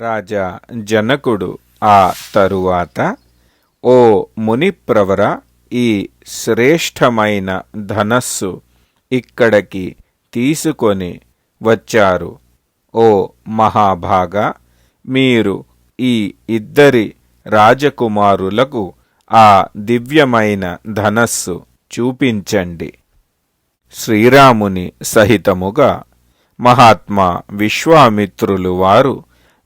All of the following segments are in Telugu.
రాజా జనకుడు ఆ తరువాత ఓ మునిప్రవర ఈ శ్రేష్టమైన ధనస్సు ఇక్కడికి తీసుకొని వచ్చారు. ఓ మహాభాగా మీరు ఈ ఇద్దరి రాజకుమారులకు ఆ దివ్యమైన ధనస్సు చూపించండి శ్రీరాముని సహితముగా మహాత్మా విశ్వామిత్రులు వారు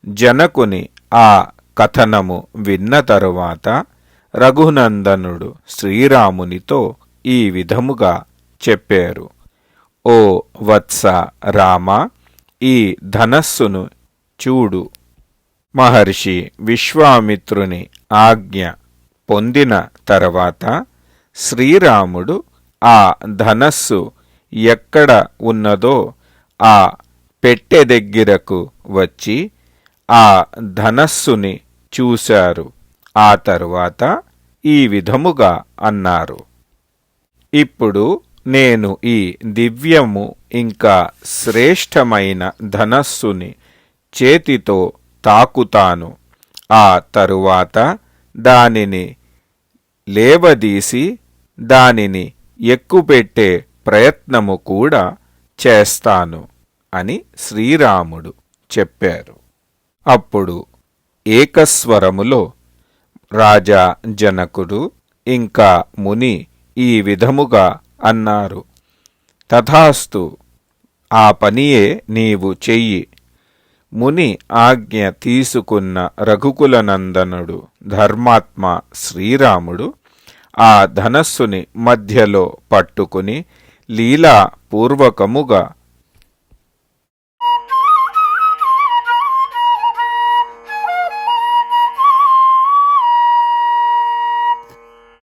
జనకుని ఆ కథనము విన్న తరువాత రఘునందనుడు శ్రీరామునితో ఈ విధముగా చెప్పారు. ఓ వత్స రామ ఈ ధనస్సును చూడు. మహర్షి విశ్వామిత్రుని ఆజ్ఞ పొందిన తర్వాత శ్రీరాముడు ఆ ధనస్సు ఎక్కడ ఉన్నదో ఆ పెట్టె దగ్గరకు వచ్చి ఆ ధనస్సుని చూశారు. ఆ తరువాత ఈ విధముగా అన్నారు. ఇప్పుడు నేను ఈ దివ్యము ఇంకా శ్రేష్టమైన ధనస్సుని చేతితో తాకుతాను. ఆ తరువాత దానిని లేవదీసి దానిని ఎక్కుపెట్టే ప్రయత్నము కూడా చేస్తాను అని శ్రీరాముడు చెప్పారు. అప్పుడు ఏకస్వరములో రాజా జనకుడు ఇంకా ముని ఈ విధముగా అన్నారు తథాస్తు ఆ పనియే నీవు చెయ్యి. ముని ఆజ్ఞ తీసుకున్న రఘుకులనందనుడు ధర్మాత్మ శ్రీరాముడు ఆ ధనస్సుని మధ్యలో పట్టుకుని లీలా పూర్వకముగా